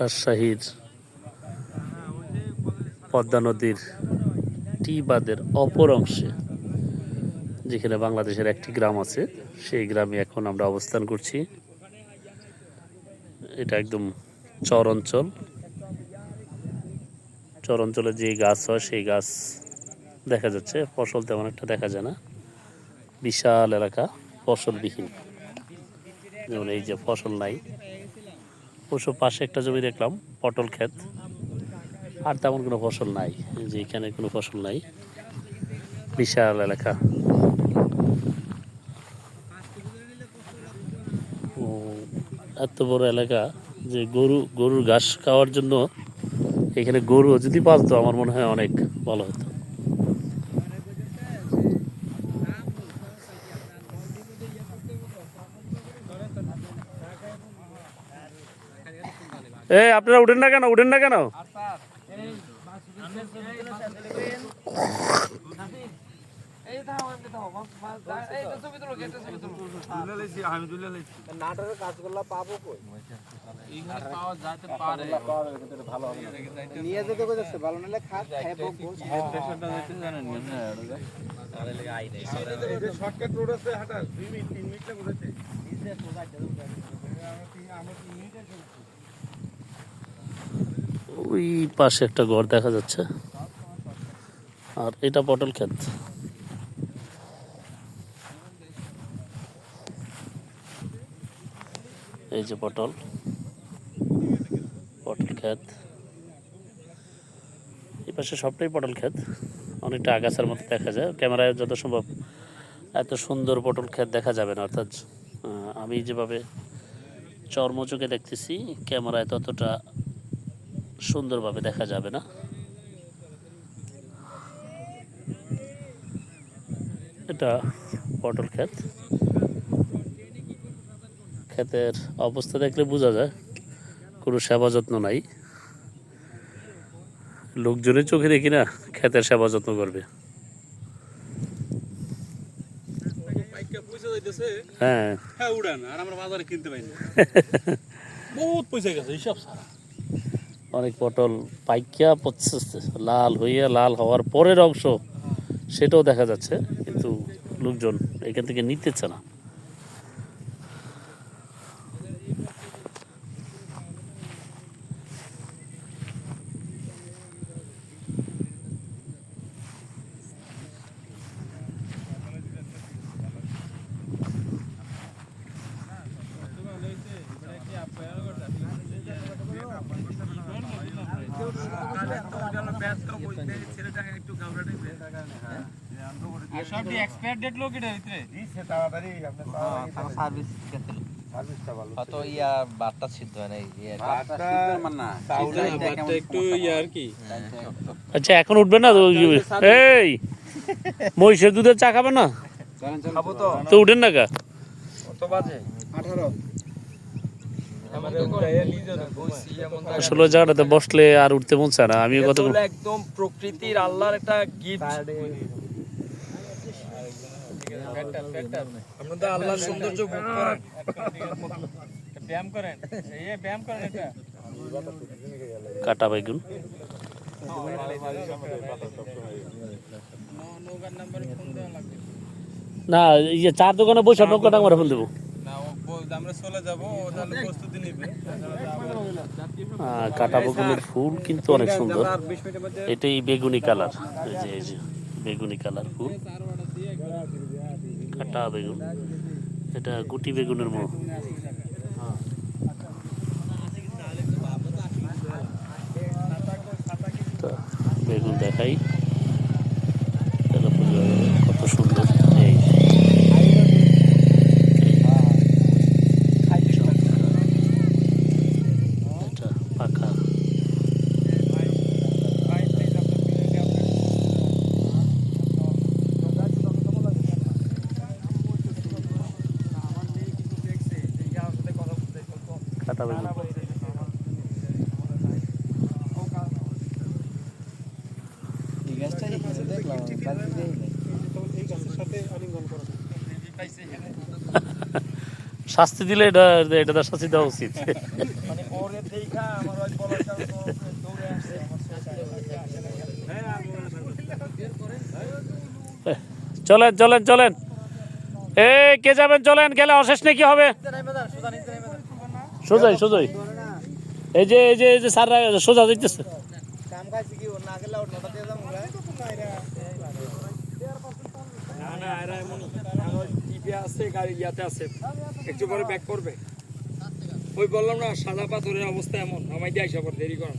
রাজশাহীর পদ্মা নদীর টি বাঁধের অপর অংশে, যেখানে বাংলাদেশের একটি গ্রাম আছে, সেই গ্রামে এখন আমরা অবস্থান করছি। এটা একদম চর অঞ্চল চর অঞ্চলে যে গাছ হয়, সেই গাছ দেখা যাচ্ছে। ফসল তেমন একটা দেখা যায় না। বিশাল এলাকা, ফসলবিহীন। যেমন এই যে ফসল নাই। অবশ্য পাশে একটা জমি দেখলাম, পটল ক্ষেত। আর তেমন কোনো ফসল নাই যে এখানে কোনো ফসল নাই। বিশাল এলাকা। এত বড় এলাকা যে গরু, গরুর ঘাস খাওয়ার জন্য এখানে গরু যদি পালতো, আমার মনে হয় অনেক ভালো হতো। এই আপনারা উঠেন না কেন? উঠেন না কেন? শর্টকাট রোড আছে হাঁটা দুই মিনিট, তিন মিনিট উঠেছে ওই পাশে একটা ঘর দেখা যাচ্ছে। আর এটা পটল ক্ষেত। এই যে পটল। পটল ক্ষেত। এই পাশে সবটাই পটল ক্ষেত। অনেকটা আগাছার মতো দেখা যায়। ক্যামেরায় যত সম্ভব এত সুন্দর পটল ক্ষেত দেখা যাবে না, অর্থাৎ আমি যেভাবে চর্মচোখে দেখতেছি, ক্যামেরায় ততটা সুন্দরভাবে দেখা যাবে না। এটা পটল ক্ষেত। ক্ষেতের অবস্থা দেখলে বোঝা যায় কোনো সেবা যত্ন নাই। লোকজনের চোখে দেখি না ক্ষেতের সেবা যত্ন করবে। হ্যাঁ। হ্যাঁ উড়ান আর আমরা বাজারে কিনতে পাই না। বহুত পয়সা গেছে হিসাব সারা অনেক পটল পাইকিয়া পচছে, লাল হইয়া লাল হওয়ার পরের অংশ, সেটাও দেখা যাচ্ছে, কিন্তু লোকজন এখান থেকে নিতেছে না। সবটি এক্সপায়ার ডেট লোক এটা ভিতরে? তাড়াতাড়ি আপনার সার্ভিস সার্ভিসটা ভালো অত ইয়া বাটটা সিদ্ধ হয় না এই ভাতটা চাউলের বাটটা একটু ইয়ে আর কি। আচ্ছা এখন উঠবে না এই মহিষের দুধের চা খাবে না? খাব তো। তো উঠেন না কা কত বাজে? 18 আসলে জায়গাটাতে বসলে আর উঠতে মন চায় না আমিও কত একদম প্রকৃতির আল্লাহর একটা গিফট আপনাদের আল্লাহর সৌন্দর্য ভোগ করেন ব্যায়াম করেন এই ব্যায়াম করেন এটা। কাটা বেগুন। নাম্বারে লাগবে। না ইয়ে চার দোকানে বসে নৌকা টাকা ফোন দেবো। কাটা বেগুনের ফুল কিন্তু অনেক সুন্দর। এটাই বেগুনি কালার। বেগুনি কালার ফুল। কাটা বেগুন। এটা গুটি বেগুনের মো বেগুন দেখাই। কত সুন্দর এই এটা পাকা বেগুন করো শাস্তি দিলে এটা এটা তার শাস্তি দেওয়া উচিত। চলেন চলেন চলেন। এ কে যাবেন? চলেন গেলে অশেষ নাকি হবে? সোজাই সোজাই। এই যে এই যে এই যে স্যার সোজা যাইতেছে। ওই বললাম না, সাদা পাথরের অবস্থা এমন। আমায় দিয়ে আইসা দেরি করেন